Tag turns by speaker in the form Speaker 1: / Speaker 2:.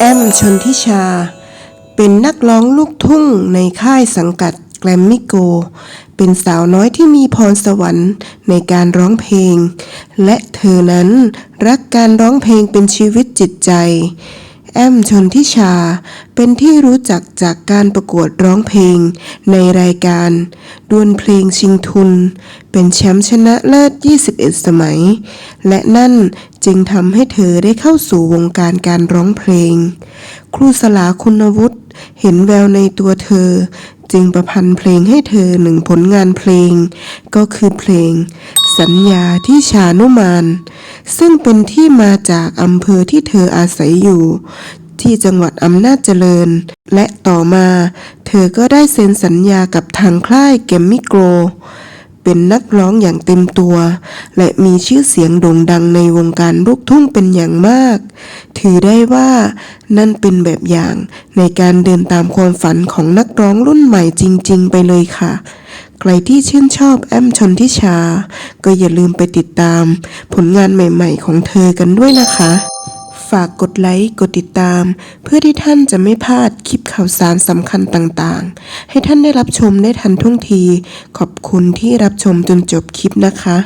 Speaker 1: แอมชนทิชา เป็นนักร้องลูกทุ่งในค่ายสังกัดแกรมมิโก เป็นสาวน้อยที่มีพรสวรรค์ในการร้องเพลง และเธอนั้นรักการร้องเพลงเป็นชีวิตจิตใจ แอมชนทิชา เป็นที่รู้จักจากการประกวดร้องเพลง ในรายการ ดวลเพลงชิงทุน เป็นแชมป์ชนะเลิศ 21 สมัย และนั่นจึงทำให้เธอได้เข้าสู่วงการการร้องเพลง ครูสลาคุณวุฒิเห็นแววในตัวเธอ จึงประพันธ์เพลงให้เธอหนึ่งผลงานเพลง ก็คือเพลง สัญญาที่ชานุมาน ซึ่งเป็นที่มาจากอำเภอที่เธออาศัยอยู่ ที่จังหวัดอำนาจเจริญ และต่อมา เธอก็ได้เซ็นสัญญากับทางค่ายแกมมิโกร เป็นนักร้องอย่างเต็มตัว และมีชื่อเสียงโด่งดังในวงการลูกทุ่งเป็นอย่างมาก ถือได้ว่านั่นเป็นแบบอย่างในการเดินตามความฝันของนักร้องรุ่นใหม่จริง ๆ ไปเลยค่ะ ใครที่ชื่นชอบแอมชนทิชา ก็อย่าลืมไปติดตามผลงานใหม่ ๆ ของเธอกันด้วยนะคะ ฝากกดไลค์ กดติดตาม เพื่อที่ท่านจะไม่พลาดคลิปข่าวสารสำคัญต่างๆ ให้ท่านได้รับชมได้ทันท่วงที ขอบคุณที่รับชมจนจบคลิปนะคะ